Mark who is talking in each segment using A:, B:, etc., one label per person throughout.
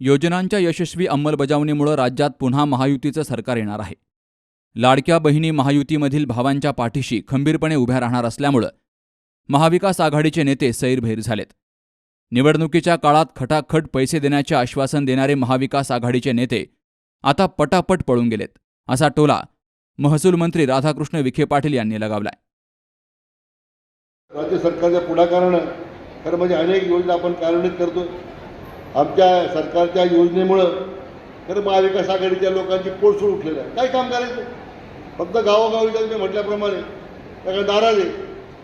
A: योजनांच्या यशस्वी अंमलबजावणीमुळे राज्यात पुन्हा महायुतीचं सरकार येणार आहे. लाडक्या बहिणी महायुतीमधील भावांच्या पाठीशी खंबीरपणे उभ्या राहणार असल्यामुळं महाविकास आघाडीचे नेते सैरभैर झालेत. निवडणुकीच्या काळात खटाखट पैसे देण्याचे आश्वासन देणारे महाविकास आघाडीचे नेते आता पटापट पळून गेलेत असा टोला महसूल मंत्री राधाकृष्ण विखे पाटील यांनी लगावलाय.
B: राज्य सरकारच्या पुढाकारानं खरं म्हणजे अनेक योजना आपण कार्यान्वित करतो आमच्या सरकारच्या योजनेमुळं खरं महाविकास आघाडीच्या लोकांची पोटसूळ उठलेलं आहे. काय काम करायचं? फक्त गावोगावी जाऊन मी म्हटल्याप्रमाणे त्या नाराज आहे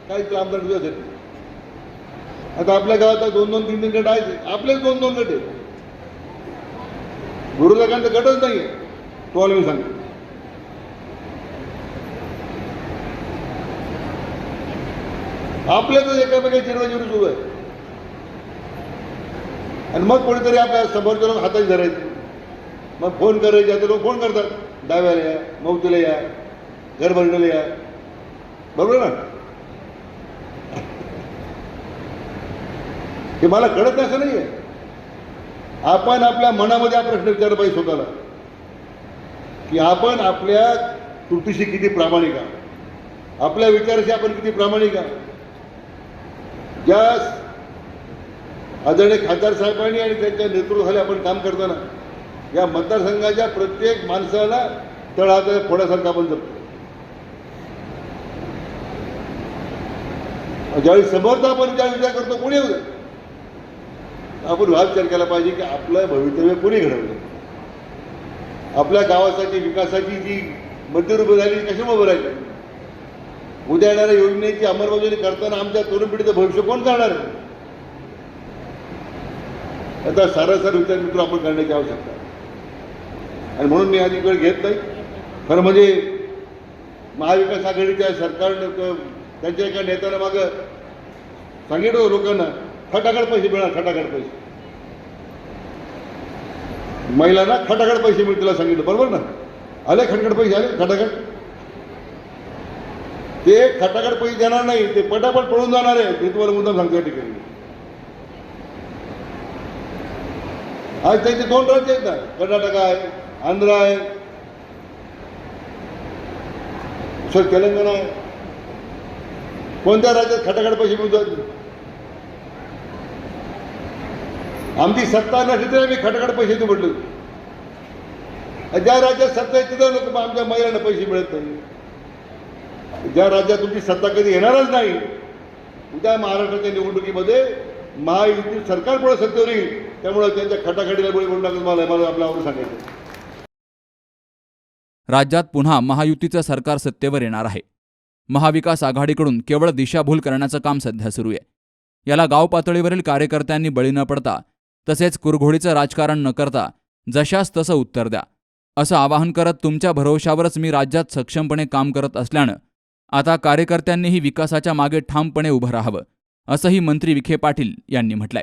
B: काहीच आमदार दिवस येत आता आपल्या गावात दोन दोन तीन तीन गट आहेत. आपलेच दोन दोन गट आहेत. विरोधकांचा गटच नाही आहे. तुम्हाला मी सांगतो. आपल्याच एकामेका चिरवाचिरी सुरू आहे. आणि मग कोणीतरी आपल्या समोरच्या लोक हाताशी धरायचे. मग फोन करायचे आता लोक फोन करतात. डाव्याला या मौतीला या घर भरण्याला या. बरोबर ना? हे मला कळत नाही असं नाही आहे आपण आपल्या मनामध्ये हा प्रश्न विचारला पाहिजे स्वतःला. की आपण आपल्या त्रुटीशी किती प्रामाणिक आहात? आपल्या विचाराशी आपण किती प्रामाणिक आहात? ज्या आदरणीय खासदार साहेबांनी आणि त्यांच्या नेतृत्वाखाली आपण काम करताना या मतदारसंघाच्या प्रत्येक माणसाला तळहात फोड्यासारखं आपण जपतो. ज्यावेळी समर्थ आपण ज्या विचार करतो कोणी येऊ आपण हा विचार केला पाहिजे की आपलं भवितव्य कोणी घडवलं? आपल्या गावासाठी विकासाची जी मंदिर उभी झाली कशामुळे उभं राहिली? उद्या येणाऱ्या योजनेची अंमलबजावणी करताना आमच्या तरुण पिढीचं भविष्य कोण करणार आहे? याचा सारासार विचार मित्र आपण करण्याची आवश्यकता आहे. आणि म्हणून मी अधिक वेळ घेत नाही. खरं म्हणजे महाविकास आघाडीच्या सरकारनं त्यांच्या एका नेत्यानं मागं सांगितलं लोकांना खटाखट पैसे मिळणार खटाखट पैसे. महिलांना खटाखट पैसे मिळतील सांगितलं. बरोबर ना? आले खटखट पैसे आले खटाखट? ते खटाखट पैसे देणार नाही ते पटापट पळून जाणार आहे. मी तुम्हाला मुद्दाम सांगतो या ठिकाणी. आज त्यांचे दोन राज्य आहेत ना. कर्नाटक आहे आंध्र आहे. सर तेलंगणा आहे. कोणत्या राज्यात खटाखट पैसे मिळतात आमची सत्ता नसली तरी आम्ही खटाखट पैसे देऊ म्हटलं. ज्या राज्यात सत्ता आहे तिथं लोक आमच्या महिलांना पैसे मिळत नाही. ज्या राज्यात तुमची सत्ता कधी येणारच नाही उद्या महाराष्ट्राच्या निवडणुकीमध्ये महायुती सरकार पुढे सत्तेवर येईल त्यामुळे त्यांच्या खटाखटीला बळी म्हणून नका मला मला आपल्यावर सांगायचं.
A: राज्यात पुन्हा महायुतीचं सरकार सत्तेवर येणार आहे. महाविकास आघाडीकडून केवळ दिशाभूल करण्याचं काम सध्या सुरू आहे. याला गाव पातळीवरील कार्यकर्त्यांनी बळी न पडता तसेच कुरघोडीचं राजकारण न करता जशास तसं उत्तर द्या. असं आवाहन करत तुमच्या भरवशावरच मी राज्यात सक्षमपणे काम करत असल्यानं आता कार्यकर्त्यांनीही विकासाच्या मागे ठामपणे उभं राहावं असंही मंत्री विखे पाटील यांनी म्हटलंय.